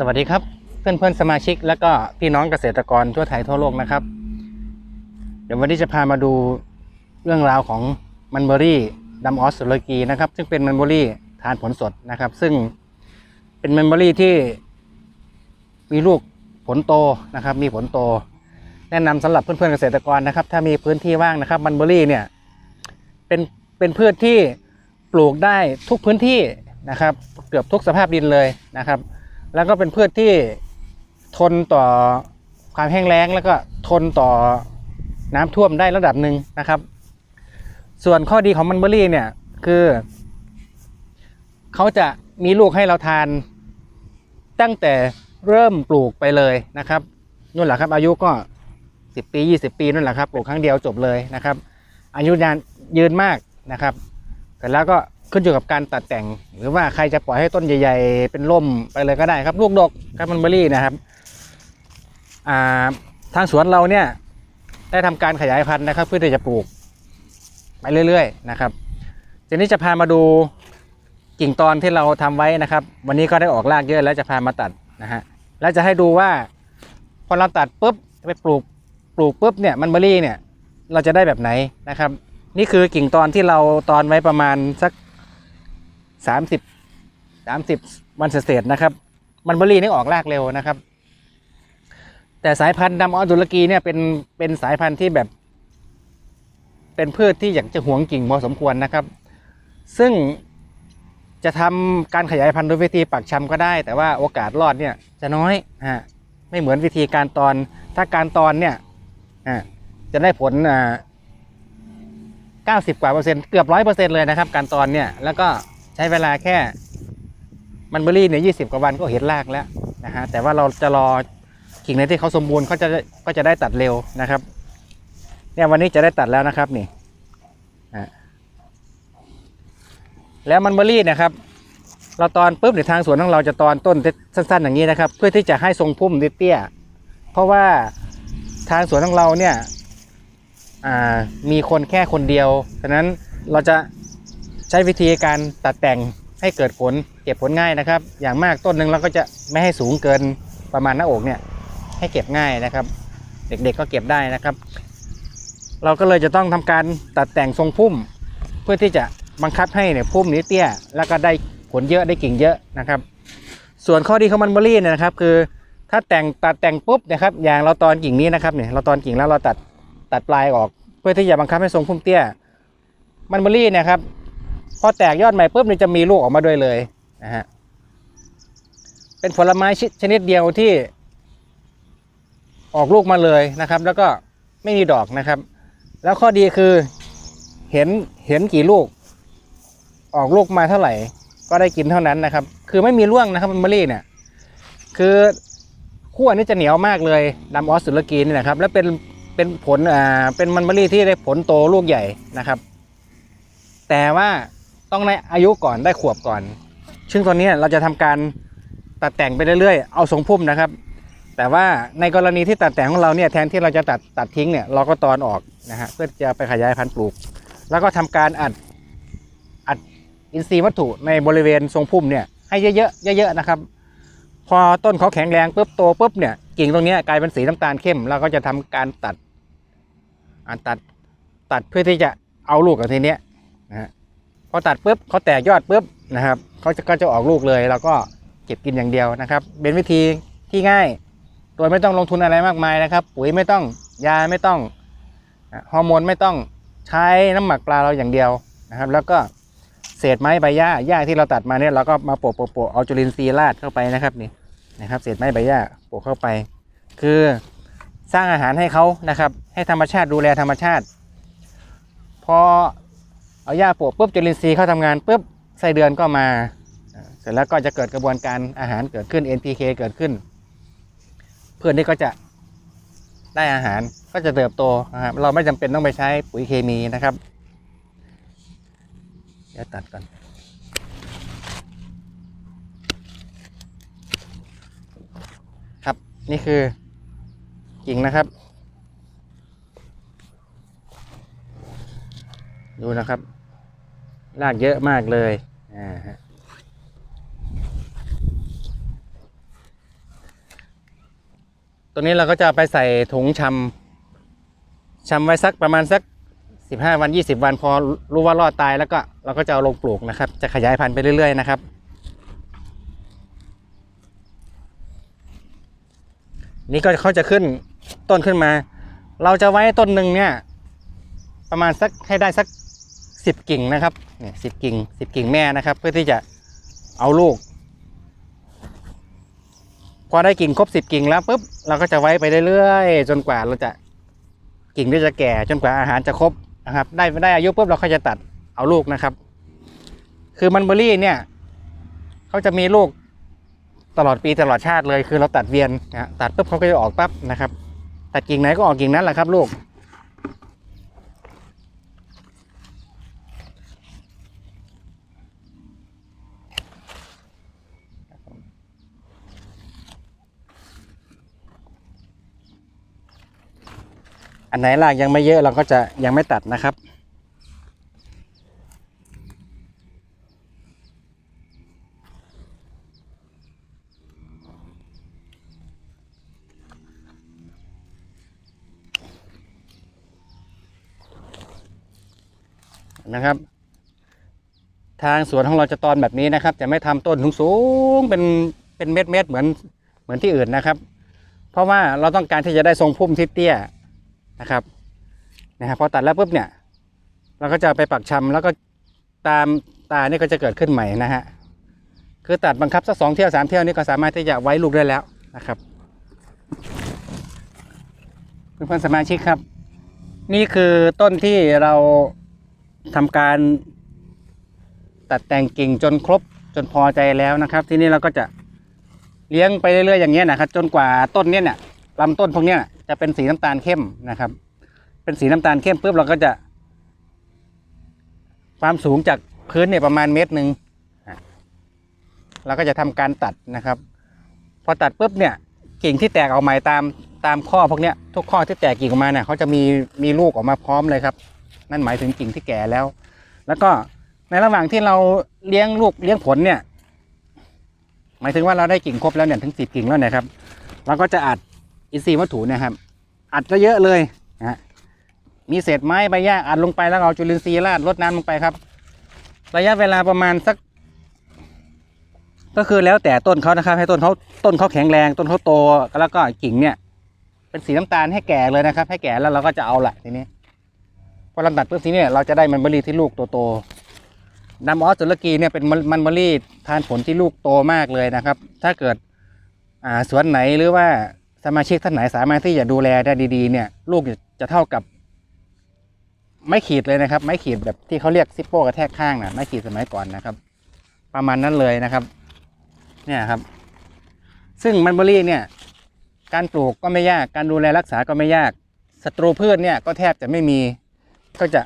สวัสดีครับ เพื่อนเพื่อนสมาชิก และก็พี่น้องเกษตรกรทั่วไทยทั่วโลกนะครับ เดี๋ยววันนี้จะพามาดูเรื่องราวของมันเบอรี่ดัมออสโลกีนะครับ ซึ่งเป็นมันเบอรี่ทานผลสดนะครับ ซึ่งเป็นมันเบอรี่ที่มีลูกผลโตนะครับ มีผลโต แนะนำสำหรับเพื่อนๆเกษตรกรนะครับ ถ้ามีพื้นที่ว่างนะครับมันเบอรี่เนี่ยเป็นเป็นพืชที่ปลูกได้ทุกพื้นที่นะครับ เกือบทุกสภาพดินเลยนะครับ แล้วก็เป็นพืชที่ทนต่อความแห้งแล้ง แล้วก็ทนต่อน้ำท่วมได้ระดับหนึ่งนะครับ ส่วนข้อดีของมันเบอรี่เนี่ยคือเขาจะมีลูกให้เราทาน ตั้งแต่เริ่มปลูกไปเลยนะครับนู่นแหละครับ อายุก็สิบปียี่สิบปีนั่นแหละครับปลูกครั้งเดียวจบเลยนะครับ อายุยานยืนมากนะครับ เสร็จแล้วก็ ขึ้นอยู่กับการตัดแต่ง หรือว่าใครจะปล่อยให้ต้นใหญ่ ๆ เป็นร่มไปเลยก็ได้ครับ ลูกดกครับมันเบอรี่นะครับาทางสวนเราเนี่ยได้ทำการขยายพันธุ์นะครับ เพื่อที่จะปลูกไปเรื่อย ๆ นะครับทีนี้จะพามาดูกิ่งตอนที่เราทำไว้นะครับ วันนี้ก็ได้ออกรากเยอะแล้วจะพามาตัดนะฮะแล้วจะให้ดูว่าพอเราตัดปุ๊บไปปลูกปลูกปุ๊บเนี่ยมันเบอรี่เนี่ยเราจะได้แบบไหนนะครับ นี่คือกิ่งตอนที่เราตอนไว้ประมาณสัก สามสิบสามสิบวันเศษนะครับ มันเบอรี่นี่ออกรากเร็วนะครับ แต่สายพันธุ์ดำออตุรกีเนี่ยเป็นเป็นสายพันธุ์ที่แบบ เป็นพืชที่อยากจะหวงกิ่งพอสมควรนะครับ ซึ่งจะทำการขยายพันธุ์โดยวิธีปักชำก็ได้ แต่ว่าโอกาสรอดเนี่ยจะน้อยฮะไม่เหมือนวิธีการตอน ถ้าการตอนเนี่ยจะได้ผลอ่า90 กว่าเปอร์เซ็นต์เกือบร้อยเปอร์เซ็นต์เลยนะครับ การตอนเนี่ยแล้วก็ ใช้เวลาแค่มันเบอรี่เนี่ยยีกว่าวันก็เห็นรากแล้วนะฮะแต่ว่าเราจะรอกิ่งไหนที่เขาสมบูรณ์เขาจะก็จะได้ตัดเร็วนะครับ เนี่ยวันนี้จะได้ตัดแล้วนะครับนี่อะแล้วมันเบอรี่นะครับ เราตอนปุ๊บในทางสวนของเราจะตอนต้นสั้นๆ อย่างนี้นะครับ เพื่อที่จะให้ทรงพุ่มเตี้ยเพราะว่าทางสวนของเราเนี่ยอ่ามีคนแค่คนเดียวฉะนั้นเราจะ ใช้วิธีการตัดแต่งให้เกิดผลเก็บผลง่ายนะครับ อย่างมากต้นหนึ่งเราก็จะไม่ให้สูงเกินประมาณหน้าอกเนี่ยให้เก็บง่ายนะครับ เด็กๆก็เก็บได้นะครับ เราก็เลยจะต้องทำการตัดแต่งทรงพุ่ม เพื่อที่จะบังคับให้เนี่ยพุ่มนี้เตี้ย แล้วก็ได้ผลเยอะได้กิ่งเยอะนะครับ ส่วนข้อดีของมันเบอรี่เนี่ยนะครับ คือถ้าแต่งตัดแต่งปุ๊บนะครับ อย่างเราตอนกิ่งนี้นะครับเนี่ยเราตอนกิ่งแล้วเราตัดตัดปลายออก เพื่อที่จะบังคับให้ทรงพุ่มเตี้ย มันเบอรี่นะครับ พอแตกยอดใหม่ปุ๊บเนี่ยจะมีลูกออกมาด้วยเลยนะฮะเป็นผลไม้ชชนิดเดียวที่ ออกลูกมาเลยนะครับ แล้วก็ไม่มีดอกนะครับ แล้วข้อดีคือเห็นเห็นกี่ลูก ออกลูกมาเท่าไหร่ ก็ได้กินเท่านั้นนะครับ คือไม่มีร่วงนะครับมันเบอรี่เนี่ย คือขั้วนี่จะเหนียวมากเลยดำออสสุลกีนี่นะครับ แล้วเป็นเป็นผลอ่าเป็นมันเบอรี่ที่ได้ผลโตลูกใหญ่นะครับ แต่ว่า ต้องในอายุก่อนได้ขวบก่อน ซึ่งตอนนี้เราจะทำการตัดแต่งไปเรื่อยๆ เอาทรงพุ่มนะครับ แต่ว่าในกรณีที่ตัดแต่งของเราเนี่ยแทนที่เราจะตัดตัดทิ้งเนี่ยเราก็ตอนออกนะฮะเพื่อจะไปขยายพันธุ์ปลูก แล้วก็ทำการอัดอัดอินทรีย์วัตถุในบริเวณทรงพุ่มเนี่ยให้เยอะๆเยอะๆนะครับ พอต้นเขาแข็งแรงปุ๊บโตปุ๊บเนี่ยกิ่งตรงนี้กลายเป็นสีน้ำตาลเข้มเราก็จะทำการตัดอ่าตัดตัดเพื่อที่จะเอาลูกกับทีเนี้ยนะฮะ อตัดปุ๊บเขาแตกยอดปุ๊บนะครับเขาจะก็จะออกลูกเลยแล้วก็เก็บกินอย่างเดียวนะครับ เป็นวิธีที่ง่าย โดยไม่ต้องลงทุนอะไรมากมายนะครับ ปุ๋ยไม่ต้องยาไม่ต้องฮอร์โมนไม่ต้องใช้น้ำหมักปลาเราอย่างเดียวนะครับ แล้วก็เศษไม้ใบหญ้าหญ้าที่เราตัดมาเนี่ยเราก็มาโปะโปะโปะเอาจุลินทรีย์ราดเข้าไปนะครับนี่นะครับ เศษไม้ใบหญ้าโปะเข้าไป คือสร้างอาหารให้เขานะครับ ให้ธรรมชาติดูแลธรรมชาติ พอ เอาหญ้าโปะปุ๊บจุลินทรีย์เข้าทำงานปุ๊บไส้เดือนก็มาเสร็จแล้วก็จะเกิดกระบวนการอาหารเกิดขึ้น NPK เกิดขึ้น เพื่อนนี่ก็จะได้อาหารก็จะเติบโตนะครับเราไม่จำเป็นต้องไปใช้ปุ๋ยเคมีนะครับเดี๋ยวตัดก่อนครับนี่คือกิ่งนะครับ ดูนะครับ รากเยอะมากเลยอ่าฮะตัวนี้เราก็จะไปใส่ถุงชำชำไว้สักประมาณสักสิบห้าวันยี่สิบวันพอรู้ว่ารอดตายแล้วก็เราก็จะเอาลงปลูกนะครับ จะขยายพันธุ์ไปเรื่อยๆนะครับ นี่ก็เขาจะขึ้นต้นขึ้นมา เราจะไว้ต้นหนึ่งเนี่ย ประมาณสักให้ได้สัก สิบกิ่งนะครับเนี่ยสิบกิ่งสิบกิ่งแม่นะครับ เพื่อที่จะเอาลูก พอได้กิ่งครบสิบกิ่งแล้วปุ๊บเราก็จะไว้ไปเรื่อยๆจนกว่าเราจะกิ่งที่จะแก่จนกว่าอาหารจะครบนะครับ ได้ได้อายุปุ๊บเราก็จะตัดเอาลูกนะครับ คือมันเบอรี่เนี่ยเขาจะมีลูกตลอดปีตลอดชาติเลยคือเราตัดเวียนนะฮะตัดปุ๊บเขาก็จะออกปั๊บนะครับ ตัดกิ่งไหนก็ออกกิ่งนั้นแหละครับ ลูก อันไหนรากยังไม่เยอะเราก็จะยังไม่ตัดนะครับ นะครับ ทางสวนของเราจะตอนแบบนี้นะครับ จะไม่ทำต้นสูงๆเป็นเป็นเม็ดเม็ดๆเหมือนเหมือนที่อื่นนะครับ เพราะว่าเราต้องการที่จะได้ทรงพุ่มที่เตี้ย นะครับนะครับพอตัดแล้วปุ๊บเนี่ยเราก็จะไปปักชำแล้วก็ตามตาเนี่ยก็จะเกิดขึ้นใหม่นะฮะคือตัดบังคับสักสองเที่ยวสามเที่ยวนี่ก็สามารถที่จะไว้ลูกได้แล้วนะครับเพื่อนๆสมาชิกครับ นี่คือต้นที่เราทำการตัดแต่งกิ่งจนครบจนพอใจแล้วนะครับ ทีนี้เราก็จะเลี้ยงไปเรื่อยๆอย่างเงี้ยนะครับ จนกว่าต้นเนี้ยเนี่ยลำต้นพวกเนี้ย จะเป็นสีน้ำตาลเข้มนะครับ เป็นสีน้ำตาลเข้มปุ๊บเราก็จะ ความสูงจากพื้นเนี่ยประมาณเมตรหนึ่งเราก็จะทำการตัดนะครับ พอตัดปุ๊บเนี่ยกิ่งที่แตกออกใหม่ตามตามข้อพวกเนี้ยทุกข้อที่แตกกิ่งออกมาเนี่ยเขาจะมีมีลูกออกมาพร้อมเลยครับ นั่นหมายถึงกิ่งที่แก่แล้ว แล้วก็ในระหว่างที่เราเลี้ยงลูกเลี้ยงผลเนี่ย หมายถึงว่าเราได้กิ่งครบแล้วเนี่ยถึงสิบกิ่งแล้วเนะครับเราก็จะอัด อินทรีย์วัตถุเนะครับ อัดเยอะเลยนะฮะมีเศษไม้ใบหญ้าอัดลงไปแล้วเอาจุลินทรีย์ราดรดน้ำลงไปครับ ระยะเวลาประมาณสัก ก็คือแล้วแต่ต้นเขานะครับ ให้ต้นเขาต้นเขาแข็งแรง ต้นเขาโตแล้วก็กิ่งเนี่ย เป็นสีน้ำตาลให้แก่เลยนะครับ ให้แก่แล้วเราก็จะเอาละทีนี้พอเราตัดปุ๊บทีนี้เราจะได้มันเบอรี่ที่ลูกโตๆนำออสตุลกีเนี่ยเป็นมันมันเบอรี่ทานผลที่ลูกโตมากเลยนะครับ ถ้าเกิดอ่าสวนไหนหรือว่า สมาชิกท่านไหนสามารถที่จะดูแลได้ดีๆ เนี่ยลูกจะเท่ากับ ไม้ขีดเลยนะครับ ไม้ขีดแบบที่เขาเรียกซิปโป้กระแทกข้างนะไม้ขีดสมัยก่อนนะครับ ประมาณนั้นเลยนะครับ เนี่ยครับ ซึ่งมันเบอรี่เนี่ย การปลูกก็ไม่ยากการดูแลรักษาก็ไม่ยากศัตรูพืชเนี่ยก็แทบจะไม่มีก็จะ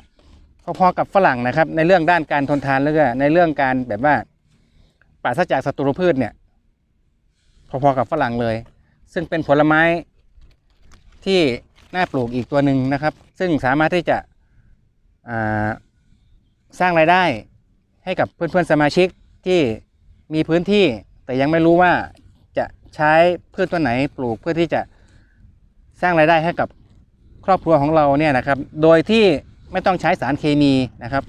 พอๆกับฝรั่งนะครับ ในเรื่องด้านการทนทานแล้วก็ในเรื่องการแบบว่าปราศจากศัตรูพืชเนี่ย พอๆกับฝรั่งเลย ซึ่งเป็นผลไม้ที่น่าปลูกอีกตัวหนึ่งนะครับ ซึ่งสามารถที่จะสร้างรายได้ให้กับเพื่อนๆสมาชิกที่มีพื้นที่ แต่ยังไม่รู้ว่าจะใช้พืชตัวไหนปลูกเพื่อที่จะสร้างรายได้ให้กับครอบครัวของเราเนี่ยนะครับ โดยที่ไม่ต้องใช้สารเคมีนะครับ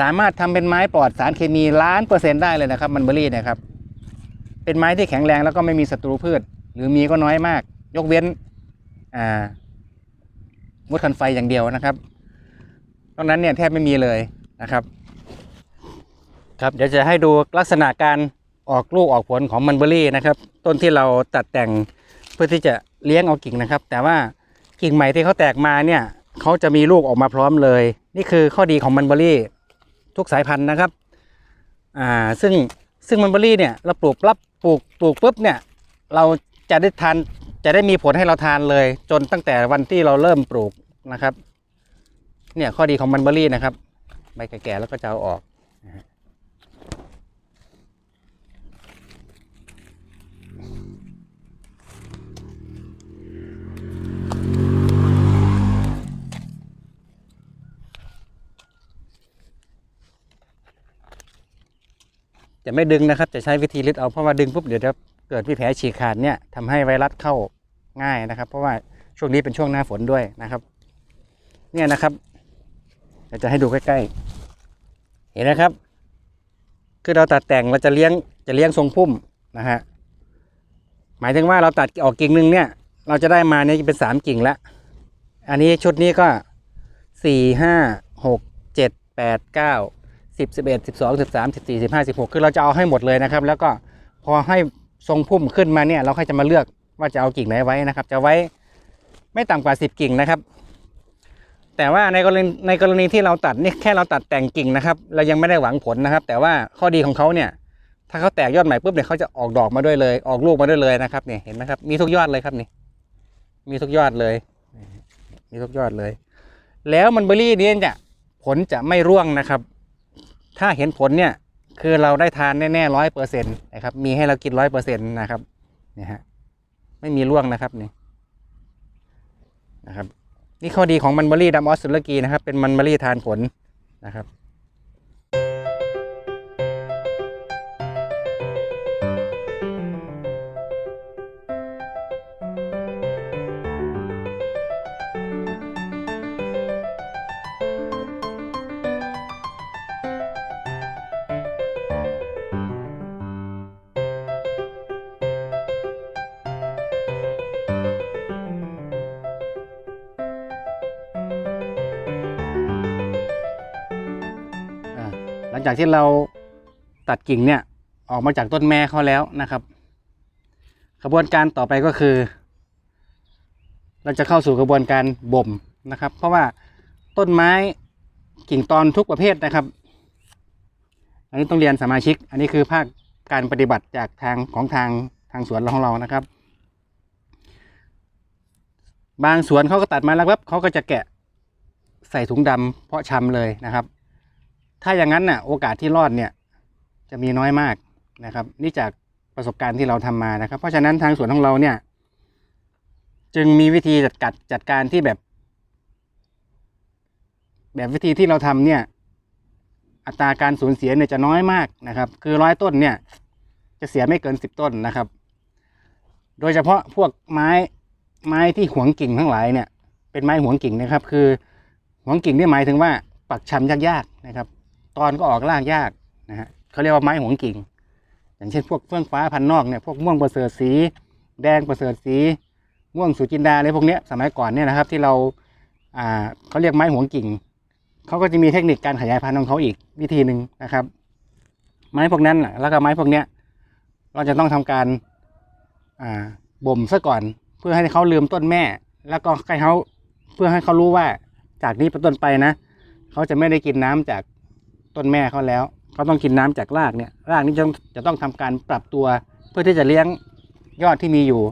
สามารถทำเป็นไม้ปลอดสารเคมีล้านเปอร์เซ็นต์ได้เลยนะครับมันเบอรี่นะครับ เป็นไม้ที่แข็งแรงแล้วก็ไม่มีศัตรูพืช หรือมีก็น้อยมาก ยกเว้นอ่ามดคันไฟอย่างเดียวนะครับตรงนั้นเนี่ยแทบไม่มีเลยนะครับ ครับเดี๋ยวจะให้ดูลักษณะการออกลูกออกผลของมันเบอรี่นะครับ ต้นที่เราตัดแต่งเพื่อที่จะเลี้ยงเอากิ่งนะครับ แต่ว่ากิ่งใหม่ที่เขาแตกมาเนี่ยเขาจะมีลูกออกมาพร้อมเลย นี่คือข้อดีของมันเบอรี่ทุกสายพันธุ์นะครับอ่าซึ่งซึ่งมันเบอรี่เนี่ยเราปลูกรับปลูกปลูกปุ๊บเนี่ยเรา จะได้ทานจะได้มีผลให้เราทานเลย จนตั้งแต่วันที่เราเริ่มปลูกนะครับ เนี่ยข้อดีของมันเบอรี่นะครับใบแก่ๆแล้วก็จะเอาออกจะไม่ดึงนะครับ จะใช้วิธีลิดเอาเพราะว่าดึงปุ๊บเดี๋ยวจะ เกิดมีแผลฉีกขาดเนี่ยทำให้ไวรัสเข้าง่ายนะครับ เพราะว่าช่วงนี้เป็นช่วงหน้าฝนด้วยนะครับ เนี่ยนะครับเดี๋ยวจะให้ดูใกล้ๆ เห็นนะครับ คือเราตัดแต่งเราจะเลี้ยงจะเลี้ยงทรงพุ่มนะฮะหมายถึงว่าเราตัดออกกิ่งหนึ่งเนี่ย เราจะได้มาเนี่ยจะเป็นสามกิ่งละอันนี้ชุดนี้ก็สี่ห้าหกเจ็ดแปดเก้าสิบสิบเอ็ดสิบสองสิบสามสิบสี่สิบห้าสิบหกคือเราจะเอาให้หมดเลยนะครับ แล้วก็พอให้ ทรงพุ่มขึ้นมาเนี่ยเราค่อยจะมาเลือกว่าจะเอากิ่งไหนไว้นะครับ จะไว้ไม่ต่ำกว่าสิบกิ่งนะครับ แต่ว่าในกรณีในกรณีที่เราตัดนี่แค่เราตัดแต่งกิ่งนะครับ เรายังไม่ได้หวังผลนะครับ แต่ว่าข้อดีของเขาเนี่ยถ้าเขาแตกยอดใหม่ปุ๊บเนี่ยเขาจะออกดอกมาด้วยเลย ออกลูกมาด้วยเลยนะครับเนี่ยเห็นไหมครับมีทุกยอดเลยครับนี่มีทุกยอดเลย มีทุกยอดเลย แล้วมันเบอร์รี่นี้จะผลจะไม่ร่วงนะครับ ถ้าเห็นผลเนี่ย คือเราได้ทานแน่ๆร้อยเปอร์เซ็นต์นะครับ มีให้เรากินร้อยเปอร์เซ็นต์นะครับเนี่ยฮะไม่มีร่วงนะครับนี่นะครับ นี่ข้อดีของมันเบอรี่ดัมออสสุลกีนะครับ เป็นมันเบอรี่ทานผลนะครับ ลังจากที่เราตัดกิ่งเนี่ยออกมาจากต้นแม่เขาแล้วนะครับ กระบวนการต่อไปก็คือ เราจะเข้าสู่กระบวนการบ่มนะครับ เพราะว่าต้นไม้กิ่งตอนทุกประเภทนะครับ อันนี้ต้องเรียนสมาชิก อันนี้คือภาคการปฏิบัติจากทางของทางทางสวนของเรานะครับ บางสวนเขาก็ตัดมาแล้วครับเขาก็จะแกะใส่ถุงดำเพาะชำเลยนะครับ ถ้าอย่างนั้นน่ะโอกาสที่รอดเนี่ยจะมีน้อยมากนะครับ นี่จากประสบการณ์ที่เราทำมานะครับ เพราะฉะนั้นทางสวนของเราเนี่ย จึงมีวิธีจัดกัดจัดการที่แบบ แบบวิธีที่เราทำเนี่ย อัตราการสูญเสียเนี่ยจะน้อยมากนะครับ คือร้อยต้นเนี่ย จะเสียไม่เกินสิบต้นนะครับ โดยเฉพาะพวกไม้ไม้ที่หวงกิ่งทั้งหลายเนี่ย เป็นไม้หวงกิ่งนะครับ คือหวงกิ่งนี่หมายถึงว่าปักชำยากๆนะครับ ตอนก็ออกรากยากนะฮะเขาเรียกว่าไม้หวงกิ่ง อย่างเช่นพวกเฟื่องฟ้าพันนอกเนี่ยพวกม่วงประเสริฐสี แดงประเสริฐสี ม่วงสุจินดาอะไรพวกเนี้ยสมัยก่อนเนี่ยนะครับ ที่เราอ่าเขาเรียกไม้หวงกิ่งเขาก็จะมีเทคนิคการขยายพันธุ์ของเขาอีกวิธีหนึ่งนะครับ ไม้พวกนั้นแล้วก็ไม้พวกเนี้ยเราจะต้องทำการอ่าบ่มซะก่อน เพื่อให้เขาลืมต้นแม่ แล้วก็ให้เขาเพื่อให้เขารู้ว่าจากนี้เป็นต้นไปนะเขาจะไม่ได้กินน้ำจาก ต้นแม่เขาแล้วเขาต้องกินน้ำจากรากเนี่ยรากนี้จะจะต้องทำการปรับตัว เพื่อที่จะเลี้ยงยอดที่มีอยู่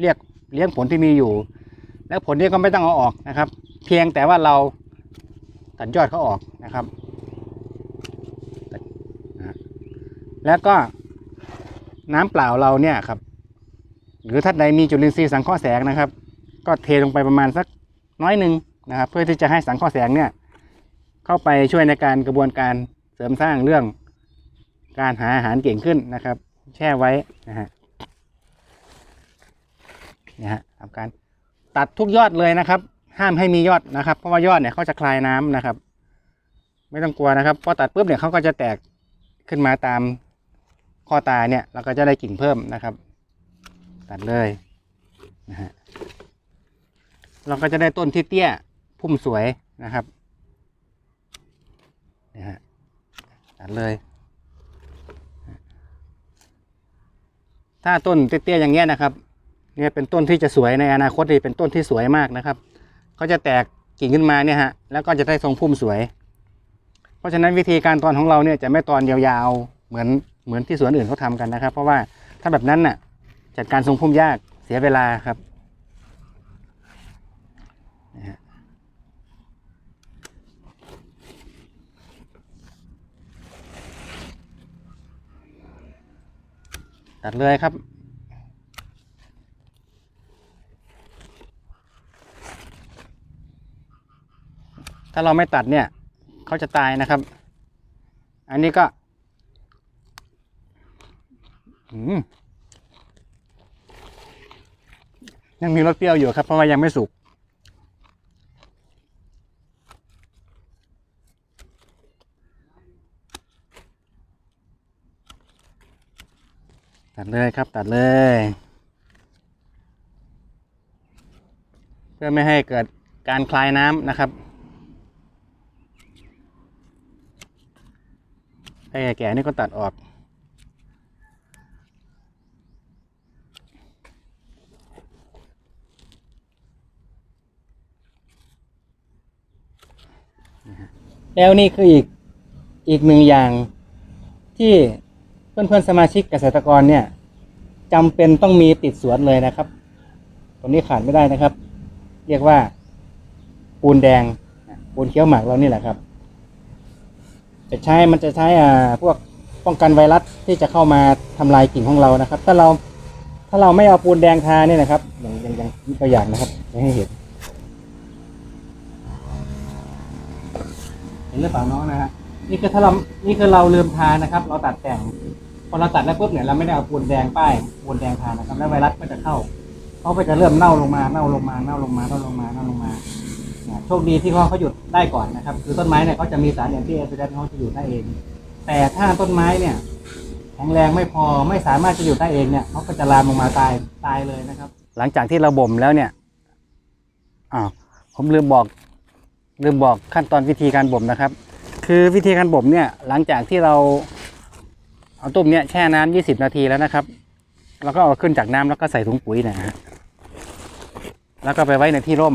เรียกเลี้ยงผลที่มีอยู่ แล้วผลนี้ก็ไม่ต้องเอาออกนะครับ เพียงแต่ว่าเราตัดยอดเขาออกนะครับ แล้วก็น้ำเปล่าเราเนี่ยครับ หรือถ้าใดมีจุลินทรีย์สังเคราะห์แสงนะครับ ก็เทลงไปประมาณสักน้อยหนึ่งนะครับ เพื่อที่จะให้สังเคราะห์แสงเนี่ย เข้าไปช่วยในการกระบวนการเสริมสร้างเรื่องการหาอาหารเก่งขึ้นนะครับ แช่ไว้นะฮะนี่ฮะทำการตัดทุกยอดเลยนะครับ ห้ามให้มียอดนะครับ เพราะว่ายอดเนี่ยเขาจะคลายน้ำนะครับ ไม่ต้องกลัวนะครับพอตัดปุ๊บเนี่ยเขาก็จะแตกขึ้นมาตามข้อตาเนี่ย เราก็จะได้กิ่งเพิ่มนะครับ ตัดเลยนะฮะเราก็จะได้ต้นที่เตี้ยพุ่มสวยนะครับ นะฮะตัดเลย ถ้าต้นเตี้ยๆอย่างเงี้ยนะครับ เนี่ยเป็นต้นที่จะสวยในอนาคตนี่เป็นต้นที่สวยมากนะครับเขาจะแตกกิ่งขึ้นมาเนี่ยฮะแล้วก็จะได้ทรงพุ่มสวย เพราะฉะนั้นวิธีการตอนของเราเนี่ยจะไม่ตอนยาวๆเหมือนเหมือนที่สวนอื่นเขาทำกันนะครับ เพราะว่าถ้าแบบนั้นน่ะจัดการทรงพุ่มยากเสียเวลาครับนะฮะ ตัดเลยครับ ถ้าเราไม่ตัดเนี่ย เขาจะตายนะครับ อันนี้ก็ยังมีรสเปรี้ยวอยู่ครับ เพราะว่ายังไม่สุก ตัดเลยครับตัดเลย เพื่อไม่ให้เกิดการคลายน้ำนะครับไอ้แก่ๆนี่ก็ตัดออกแล้วนี่คืออีกอีกหนึ่งอย่างที่ เพื่อนๆสมาชิกเกษตรกรเนี่ยจำเป็นต้องมีติดสวนเลยนะครับ ตัวนี้ขาดไม่ได้นะครับ เรียกว่า ปูนแดงปูนเคี้ยวหมากเรานี่แหละครับจะใช้มันจะใช้อ่าพวกป้องกันไวรัสที่จะเข้ามาทำลายกิ่งของเรานะครับ ถ้าเราถ้าเราไม่เอาปูนแดงทาเนี่ยนะครับ อย่างอย่างอย่างตัวอย่างนะครับให้เห็น เห็นหรือเปล่าน้องนะฮะนี่คือถ้าเรานี่คือเราลืมทานะครับ เราตัดแต่ง พอเราตัดแล้วปุ๊บเนี่ยเราไม่ได้เอาปูนแดงป้ายปูนแดงทานะครับแล้วไวรัสก็จะเข้าเขาก็จะเริ่มเน่าลงมาเน่าลงมาเน่าลงมาเน่าลงมาเน่าลงมาเนี่ยโชคดีที่เขาเขาหยุดได้ก่อนนะครับ คือต้นไม้เนี่ยเขาจะมีสารอย่างที่แอสซิเดนเขาจะอยู่ได้เอง แต่ถ้าต้นไม้เนี่ยแข็งแรงไม่พอไม่สามารถจะอยู่ได้เองเนี่ยเขาก็จะลามลงมาตายตายเลยนะครับ หลังจากที่เราบ่มแล้วเนี่ยอ้าวผมลืมบอกลืมบอกขั้นตอนวิธีการบ่มนะครับ คือวิธีการบ่มเนี่ยหลังจากที่เรา เอาต้มเนี่ยแช่น้ำยี่สิบนาทีแล้วนะครับ แล้วก็เอาขึ้นจากน้ำแล้วก็ใส่ถุงปุ๋ยนะฮะแล้วก็ไปไว้ในที่ร่ม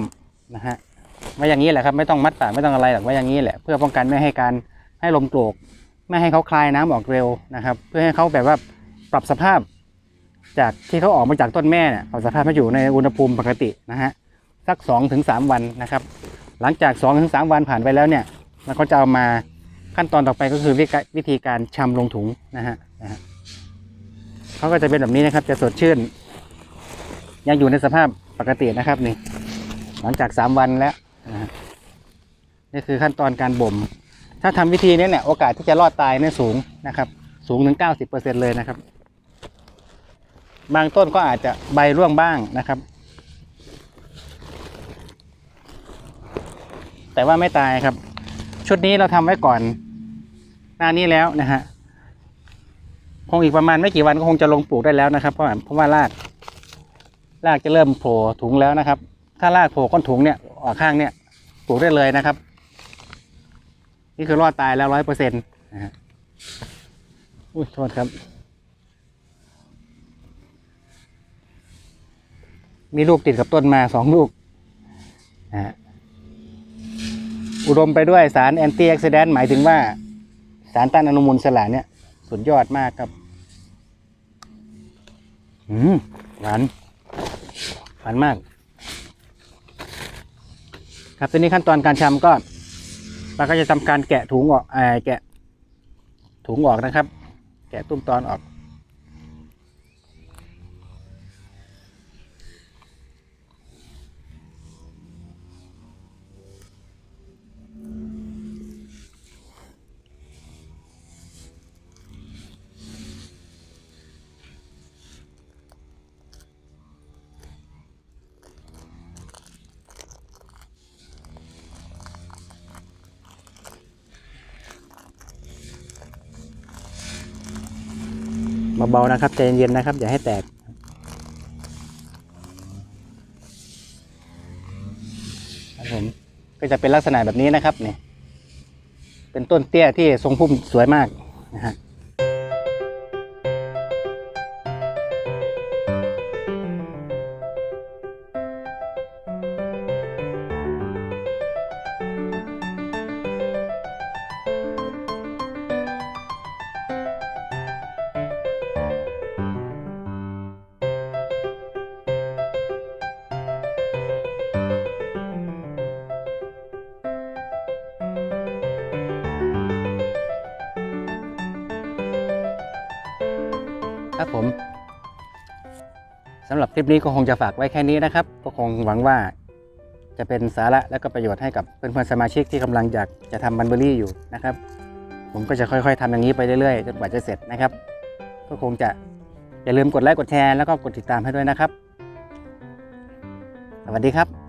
นะฮะไว้อย่างนี้แหละครับ ไม่ต้องมัดปากไม่ต้องอะไรหรอกไว้อย่างนี้แหละ เพื่อป้องกันไม่ให้การให้ลมโกรกไม่ให้เขาคลายน้ำออกเร็วนะครับ เพื่อให้เขาแบบว่าปรับสภาพ จากที่เขาออกมาจากต้นแม่เนี่ยปรับสภาพให้อยู่ในอุณหภูมิปกตินะฮะสักสองถึงสามวันนะครับ หลังจากสองถึงสามวันผ่านไปแล้วเนี่ยแล้วเขาจะเอามา ขั้นตอนต่อไปก็คือวิกวิธีการชำลงถุงนะฮะนะฮะเขาก็จะเป็นแบบนี้นะครับ จะสดชื่น ยังอยู่ในสภาพปกตินะครับนี่ หลังจากสามวันแล้วนะฮะนี่คือขั้นตอนการบ่ม ถ้าทำวิธีนี้เนี่ยโอกาสที่จะรอดตายเนี่ยสูงนะครับ สูงถึงเก้าสิบเปอร์เซ็นเลยนะครับ บางต้นก็อาจจะใบร่วงบ้างนะครับ แต่ว่าไม่ตายครับ ชุดนี้เราทำไว้ก่อน หน้านี้แล้วนะฮะคงอีกประมาณไม่กี่วันก็คงจะลงปลูกได้แล้วนะครับเพราะเพราะว่ารากรากจะเริ่มโผล่ถุงแล้วนะครับ ถ้ารากโผล่ก้นถุงเนี่ยออกข้างเนี่ยปลูกได้เลยนะครับ นี่คือรอดตายแล้วร้อยเปอร์เซ็นต์นะฮะอุ้ยโทษครับ มีลูกติดกับต้นมาสองลูกนะฮะอุดมไปด้วยสารแอนตี้ออกซิแดนต์หมายถึงว่า สารต้านอนุมูลสละเนี่ยสุดยอดมากครับอืมหวานหวานมาก ครับทีนี้ขั้นตอนการชำก็เราก็จะทำการแกะถุงออกแกะถุงออกนะครับ แกะตุ้มตอนออก เบาๆนะครับใจเย็นๆนะครับ อย่าให้แตก ครับผมก็จะเป็นลักษณะแบบนี้นะครับเนี่ยเป็นต้นเตี้ยที่ทรงพุ่มสวยมากนะฮะ ครับผมสำหรับคลิปนี้ก็คงจะฝากไว้แค่นี้นะครับ ก็คงหวังว่าจะเป็นสาระและก็ประโยชน์ให้กับเพื่อนๆสมาชิกที่กำลังอยากจะทำบันเบอรี่อยู่นะครับ ผมก็จะค่อยๆทำอย่างนี้ไปเรื่อยๆจนกว่าจะเสร็จนะครับ ก็คงจะอย่าลืมกดไลค์กดแชร์แล้วก็กดติดตามให้ด้วยนะครับ สวัสดีครับ